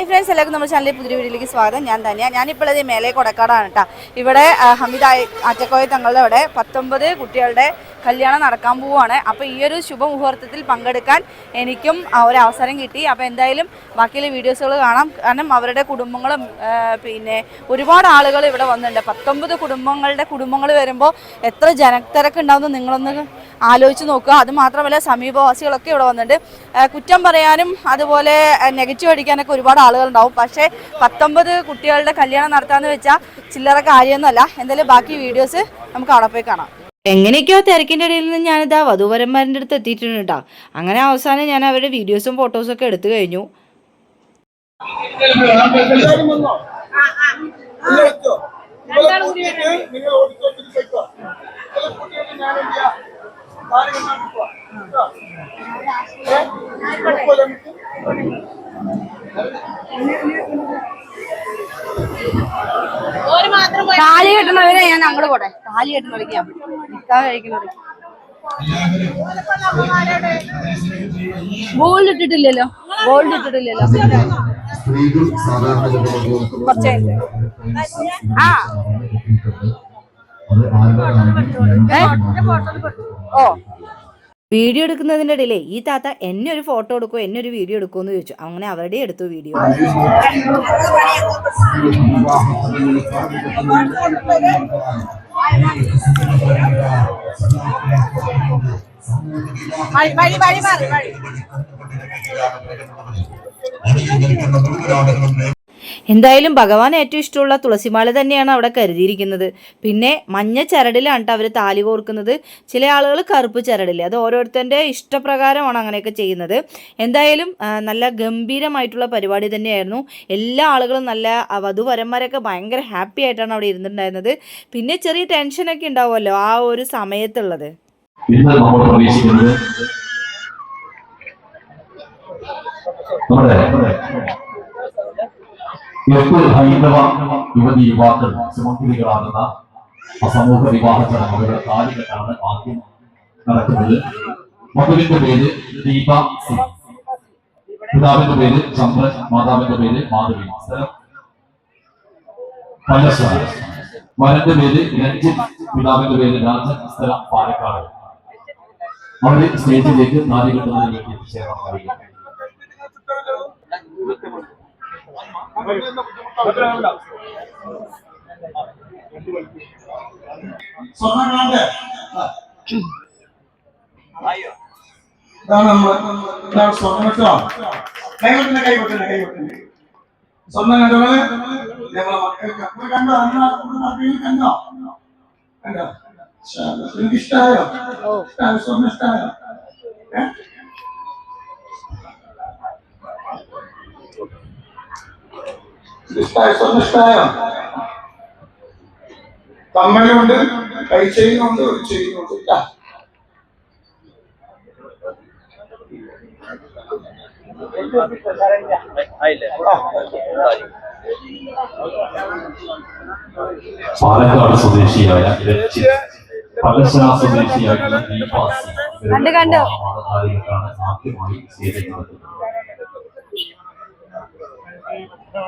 Hi friends എല്ലാവർക്കും നമ്മുടെ ചാനലിൽ പുതിയ വീഡിയോയിലേക്ക് സ്വാഗതം. ഞാൻ തന്നെയാണ് ഞാനിപ്പോൾ ഇത് മേലെ കൊടക്കാടാണ് കേട്ടോ. ഇവിടെ ഹമീദ് ആറ്റക്കോയ തങ്ങളുടെ അവിടെ പത്തൊമ്പത് കുട്ടികളുടെ കല്യാണം നടക്കാൻ പോവുകയാണ്. അപ്പോൾ ഈ ഒരു ശുഭമുഹൂർത്തത്തിൽ പങ്കെടുക്കാൻ എനിക്കും ഒരു അവസരം കിട്ടി. അപ്പോൾ എന്തായാലും ബാക്കിയുള്ള വീഡിയോസുകൾ കാണാം. കാരണം അവരുടെ കുടുംബങ്ങളും പിന്നെ ഒരുപാട് ആളുകൾ ഇവിടെ വന്നിട്ടുണ്ട്. പത്തൊമ്പത് കുടുംബങ്ങളുടെ കുടുംബങ്ങൾ വരുമ്പോൾ എത്ര ജനത്തിരക്ക് ഉണ്ടാവുമെന്ന് നിങ്ങളൊന്ന് ആലോചിച്ച് നോക്കുക. അത് മാത്രമല്ല സമീപവാസികളൊക്കെ ഇവിടെ വന്നിട്ടുണ്ട്. കുറ്റം പറയാനും അതുപോലെ നെഗറ്റീവ് അടിക്കാനൊക്കെ ഒരുപാട് ആളുകളുണ്ടാവും. പക്ഷേ പത്തൊമ്പത് കുട്ടികളുടെ കല്യാണം നടത്താമെന്ന് വെച്ചാൽ ചില്ലറ കാര്യമൊന്നുമല്ല. എന്തായാലും ബാക്കി വീഡിയോസ് നമുക്ക് അവിടെ പോയി കാണാം. എങ്ങനെയൊക്കെയോ തിരക്കിന്റെ ഇടയിൽ നിന്ന് ഞാനിതാ വധുവരന്മാരുടെ അടുത്ത് എത്തിയിട്ടുണ്ട് കേട്ടോ. അങ്ങനെ അവസാനം ഞാൻ അവരുടെ വീഡിയോസും ഫോട്ടോസും ഒക്കെ എടുത്തു കഴിഞ്ഞു. കെട്ടുന്നവരെ ഞാൻ അങ്ങോട്ട് പോട്ടെ. താലി ഞാൻ കഴിക്കുന്നവർക്ക് ഗോൾഡ് ഇട്ടിട്ടില്ലല്ലോ. ഗോൾഡ് ഇട്ടിട്ടില്ലല്ലോ. കുറച്ചേ. ആ. ഓ. വീഡിയോ എടുക്കുന്നതിന്റെ ഇടയിലേ ഈ താത്ത എന്നെ ഒരു ഫോട്ടോ എടുക്കുമോ എന്നെ ഒരു വീഡിയോ എടുക്കുമോ എന്ന് ചോദിച്ചു അങ്ങനെ അവരുടെ എടുത്തു വീഡിയോ എന്തായാലും ഭഗവാൻ ഏറ്റവും ഇഷ്ടമുള്ള തുളസിമാല തന്നെയാണ് അവിടെ കരുതിയിരിക്കുന്നത്. പിന്നെ മഞ്ഞ ചരടിലാണ് അവർ താലി കോർക്കുന്നത്. ചില ആളുകൾ കറുപ്പ് ചരടില്ല? അത് ഓരോരുത്തരുടെ ഇഷ്ടപ്രകാരമാണ് അങ്ങനെയൊക്കെ ചെയ്യുന്നത്. എന്തായാലും നല്ല ഗംഭീരമായിട്ടുള്ള പരിപാടി തന്നെയായിരുന്നു. എല്ലാ ആളുകളും നല്ല വധുവരന്മാരൊക്കെ ഭയങ്കര ഹാപ്പി ആയിട്ടാണ് അവിടെ ഇരുന്നിട്ടുണ്ടായിരുന്നത്. പിന്നെ ചെറിയ ടെൻഷനൊക്കെ ഉണ്ടാവുമല്ലോ ആ ഒരു സമയത്തുള്ളത്. നമ്മുടെ എട്ട് ഹൈന്ദവ യുവതി യുവാക്കൾ സുമംഗലികളാകുന്ന അസമൂഹ വിവാഹ ചടങ്ങുകളുടെ താലികെട്ടാണ് ആദ്യം നടക്കുന്നത്. മകളുടെ പേര് ദീപ സിംഗ്. പിതാവിന്റെ പേര് ചന്ദ്രൻ മാതാവിന്റെ പേര് മാധവി. സ്ഥലം പല്ലശ്ശേരി വരന്റെ പേര് രഞ്ജിത് പിതാവിന്റെ പേര് രാജൻ സ്ഥലം പാലക്കാട്. അവർ സ്റ്റേജിലേക്ക് നാല് കെട്ടുന്നതിന് വേണ്ടി എത്തിച്ചേർന്ന് ഇതാണ് നമ്മൾ ഇതാണ് സ്വർണം കേട്ടോ കൈകൊട്ടിനെ കൈകൊട്ടിനെ കൈകൊട്ടിനെ സ്വർണം കണ്ടോളെ ഞങ്ങളെ മക്കൾക്ക് അപ്പൊ കണ്ടോ അന്ന് കണ്ടോ കണ്ടോ എനിക്ക് ഇഷ്ടമായോ ഇഷ്ടമായോ സ്വർണം ഇഷ്ടമായോ ഏ? ഇഷ്ടമായോ കമ്മലുണ്ട് കൈ ചെയ്യുന്നുണ്ട് ഒരു ചെയ്യുന്നുണ്ട് ഇല്ല പാലക്കാട് സ്വദേശിയായ രഞ്ജിത്ത്. സ്വദേശിയായ ആദ്യമായി സ്റ്റേജിൽ നടത്തുന്നത്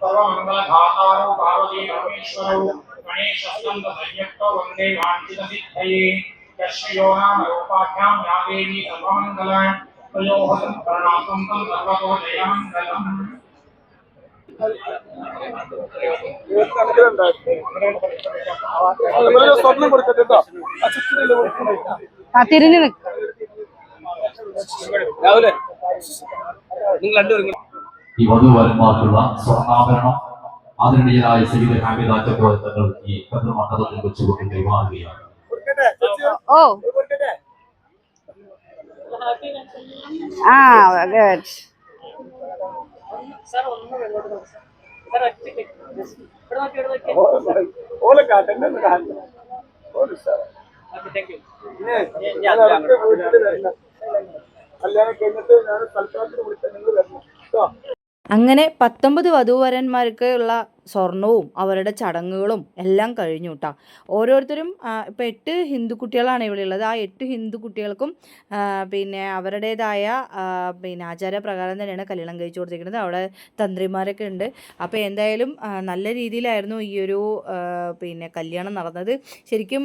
सर्वमङ्गलधातारौ पार्वती परमेश्वरौ गणेशस्तम्भसंयक्तौ वंदे वाञ्छितसिद्धये यश्रियो नाम रूपाभ्यां या देवी सर्वमङ्गल प्रयोः सम्प्रणातुं तं सर्वतो जयमङ्गलम् ആ തിരിഞ്ഞു നിൽക്ക രാവിലെ നിങ്ങൾ രണ്ടുപേരും ഈ വധുവരന്മാർക്കുള്ള സ്വർണാഭരണം ആദരണീയരായ സൈനിക ഹാമിദാറ്റ തങ്ങൾ ഈ മണ്ഡലത്തിൽ വെച്ചുകൊണ്ട് കൈമാറുകയാണ് ഓ. ആ ഗുഡ് ഓലെ കാട്ടെ കാട്ടില്ല ഓൽ സാർ. കല്യാണം കഴിഞ്ഞിട്ട് ഞാൻ സൽക്കാരത്തിന് വിളിച്ചാൽ നിങ്ങൾ വരണം. കേട്ടോ? അങ്ങനെ പത്തൊമ്പത് വധൂവരന്മാർക്ക് ഉള്ള സ്വർണവും അവരുടെ ചടങ്ങുകളും എല്ലാം കഴിഞ്ഞു കേട്ടോ ഓരോരുത്തരും ഇപ്പം എട്ട് ഹിന്ദു കുട്ടികളാണ് ഇവിടെ ഉള്ളത്. ആ എട്ട് ഹിന്ദു കുട്ടികൾക്കും പിന്നെ അവരുടേതായ പിന്നെ ആചാരപ്രകാരം തന്നെയാണ് കല്യാണം കഴിച്ചു കൊടുത്തിരിക്കുന്നത്. അവിടെ തന്ത്രിമാരൊക്കെ ഉണ്ട്. അപ്പോൾ എന്തായാലും നല്ല രീതിയിലായിരുന്നു ഈ ഒരു പിന്നെ കല്യാണം നടന്നത്. ശരിക്കും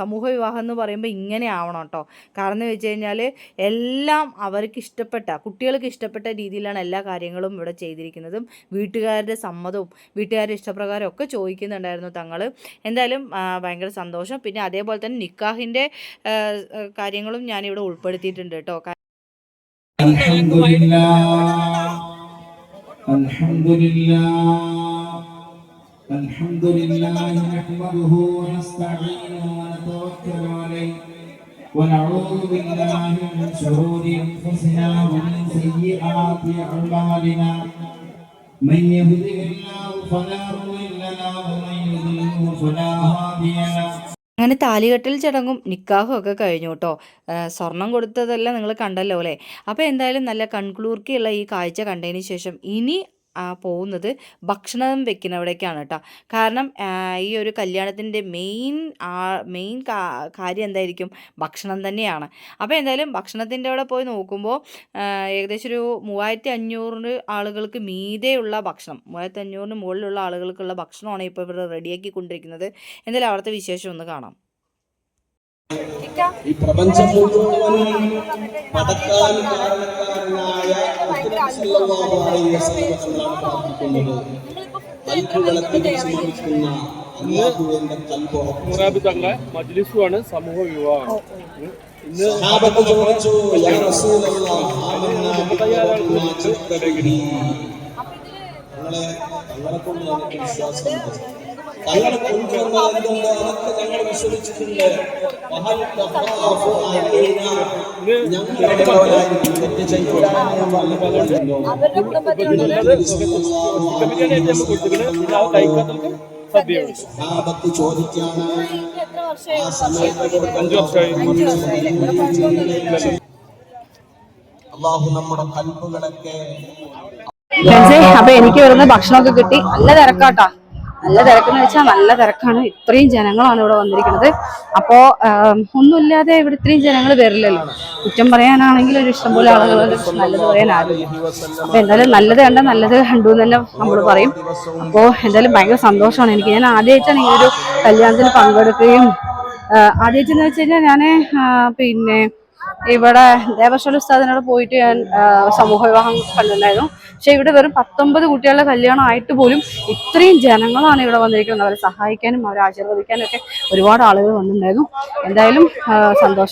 സമൂഹ വിവാഹം എന്ന് പറയുമ്പോൾ ഇങ്ങനെ ആവണം കേട്ടോ കാരണം എന്ന് വെച്ച് കഴിഞ്ഞാൽ എല്ലാം അവർക്ക് ഇഷ്ടപ്പെട്ട കുട്ടികൾക്ക് ഇഷ്ടപ്പെട്ട രീതിയിലാണ് എല്ലാ കാര്യങ്ങളും ഇവിടെ ചെയ്തിരിക്കുന്നതും. വീട്ടുകാരുടെ സമ്മതവും വീട്ടുകാരുടെ ഇഷ്ടപ്രകാരം ഒക്കെ ചോദിക്കുന്നുണ്ടായിരുന്നു തങ്ങൾ എന്തായാലും ആ, ഭയങ്കര സന്തോഷം പിന്നെ അതേപോലെ തന്നെ നിക്കാഹിൻ്റെ ആ, ആ, കാര്യങ്ങളും ഞാനിവിടെ ഉൾപ്പെടുത്തിയിട്ടുണ്ട് കേട്ടോ الحمد لله الحمد لله الحمد لله نحمده ونستعينه ونتوكل عليه ونعوذ بالله من شرور انفسنا ومن سيئات اعمالنا من يهده الله فلا مضل له ومن يضلله فلا هادي له അങ്ങനെ താലികെട്ടൽ ചടങ്ങും നിക്കാഹും ഒക്കെ കഴിഞ്ഞു കേട്ടോ ആ, സ്വർണം കൊടുത്തതെല്ലാം നിങ്ങൾ കണ്ടല്ലോ അല്ലേ അപ്പോൾ എന്തായാലും നല്ല കൺക്ലൂർക്കിയുള്ള ഈ കാഴ്ച കണ്ടതിന് ശേഷം ഇനി ആ, പോകുന്നത് ഭക്ഷണം വെക്കുന്നവിടേക്കാണ് കേട്ടോ കാരണം ഈ ഒരു കല്യാണത്തിന്റെ മെയിൻ മെയിൻ കാര്യം എന്തായിരിക്കും? ഭക്ഷണം തന്നെയാണ്. അപ്പോൾ എന്തായാലും ഭക്ഷണത്തിന്റെ അവിടെ പോയി നോക്കുമ്പോൾ ഏകദേശം ഒരു മൂവായിരത്തി അഞ്ഞൂറ് ആളുകൾക്ക് മീതെയുള്ള ഭക്ഷണം മൂവായിരത്തി അഞ്ഞൂറിന് മുകളിലുള്ള ആളുകൾക്കുള്ള ഭക്ഷണമാണ് ഇപ്പോൾ ഇവിടെ റെഡിയാക്കി കൊണ്ടിരിക്കുന്നത് എന്തായാലും അവിടുത്തെ വിശേഷം ഒന്ന് കാണാം. ഈ പ്രപഞ്ചം മുഴുവനും പടക്കാൻ കാരണക്കാരനായ പ്രാർത്ഥിക്കുന്നത് മജ്ലിസുമാണ് സമൂഹ വിവാഹം. ഇന്ന് സഹാബത്ത് ചോദിച്ചു യാ റസൂലല്ലാഹ് ആമന്നാ കൊണ്ട് നമുക്ക് വിശ്വാസമുണ്ട്. തങ്ങളെ എന്തുകൊണ്ട് അതൊക്കെ ഞങ്ങൾ വിശ്വസിച്ചിട്ടുണ്ട് ആ ചോദിക്കാണ് സമയത്ത് അള്ളാഹു നമ്മുടെ അപ്പൊ എനിക്ക് വരുന്ന ഭക്ഷണമൊക്കെ കിട്ടി. നല്ല തിരക്കാട്ടാ. നല്ല തിരക്കെന്ന് വെച്ചാൽ നല്ല തിരക്കാണ്. ഇത്രയും ജനങ്ങളാണ് ഇവിടെ വന്നിരിക്കുന്നത്. അപ്പോ ആം, ഒന്നുമില്ലാതെ ഇവിടെ ഇത്രയും ജനങ്ങൾ വരില്ലല്ലോ. കുറ്റം പറയാനാണെങ്കിൽ ഒരു ഇഷ്ടംപോലെ ആളുകൾ നല്ലത് പറയാൻ ആരുമില്ല. അപ്പൊ എന്തായാലും നല്ലത് കണ്ട നല്ലത് കണ്ടു എന്ന് തന്നെ നമ്മൾ പറയും. അപ്പോ എന്തായാലും ഭയങ്കര സന്തോഷമാണ് എനിക്ക്. ഞാൻ ആദ്യമായിട്ടാണ് ഈ ഒരു കല്യാണത്തിന് പങ്കെടുക്കുകയും ആദ്യമായിട്ടെന്ന് വെച്ച് കഴിഞ്ഞാൽ ഞാൻ പിന്നെ ഇവിടെ ദേവശ്വല ഉസ്താദിനോട് പോയിട്ട് ഞാൻ സമൂഹ വിവാഹം കണ്ടിട്ടുണ്ടായിരുന്നു. പക്ഷെ ഇവിടെ വെറും പത്തൊമ്പത് കുട്ടികളുടെ കല്യാണം ആയിട്ട് പോലും ഇത്രയും ജനങ്ങളാണ് ഇവിടെ വന്നിരിക്കുന്നത്. അവരെ സഹായിക്കാനും അവരെ ആശീർവദിക്കാനും ഒക്കെ ഒരുപാട് ആളുകൾ വന്നിട്ടുണ്ടായിരുന്നു. എന്തായാലും സന്തോഷം.